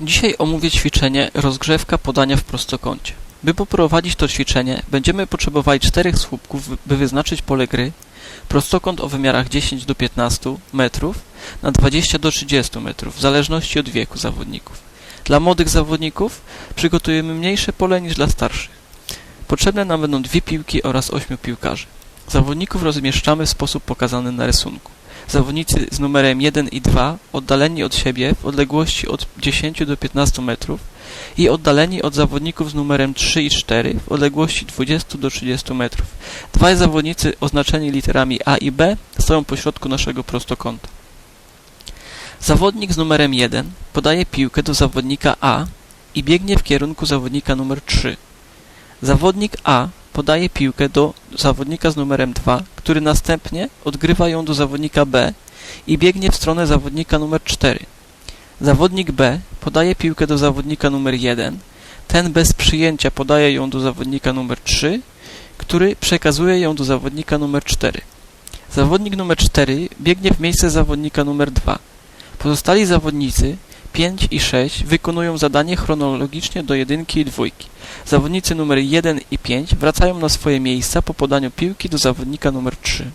Dzisiaj omówię ćwiczenie rozgrzewka podania w prostokącie. By poprowadzić to ćwiczenie, będziemy potrzebowali czterech słupków, by wyznaczyć pole gry, prostokąt o wymiarach 10 do 15 metrów na 20 do 30 metrów, w zależności od wieku zawodników. Dla młodych zawodników przygotujemy mniejsze pole niż dla starszych. Potrzebne nam będą dwie piłki oraz ośmiu piłkarzy. Zawodników rozmieszczamy w sposób pokazany na rysunku. Zawodnicy z numerem 1 i 2 oddaleni od siebie w odległości od 10 do 15 metrów i oddaleni od zawodników z numerem 3 i 4 w odległości 20 do 30 metrów. Dwaj zawodnicy oznaczeni literami A i B stoją pośrodku naszego prostokąta. Zawodnik z numerem 1 podaje piłkę do zawodnika A i biegnie w kierunku zawodnika numer 3. Zawodnik A podaje piłkę do zawodnika z numerem 2, który następnie odgrywa ją do zawodnika B i biegnie w stronę zawodnika numer 4. Zawodnik B podaje piłkę do zawodnika numer 1, ten bez przyjęcia podaje ją do zawodnika numer 3, który przekazuje ją do zawodnika numer 4. Zawodnik numer 4 biegnie w miejsce zawodnika numer 2. Pozostali zawodnicy 5 i 6 wykonują zadanie chronologicznie do jedynki i dwójki. Zawodnicy numer 1 i 5 wracają na swoje miejsca po podaniu piłki do zawodnika numer 3.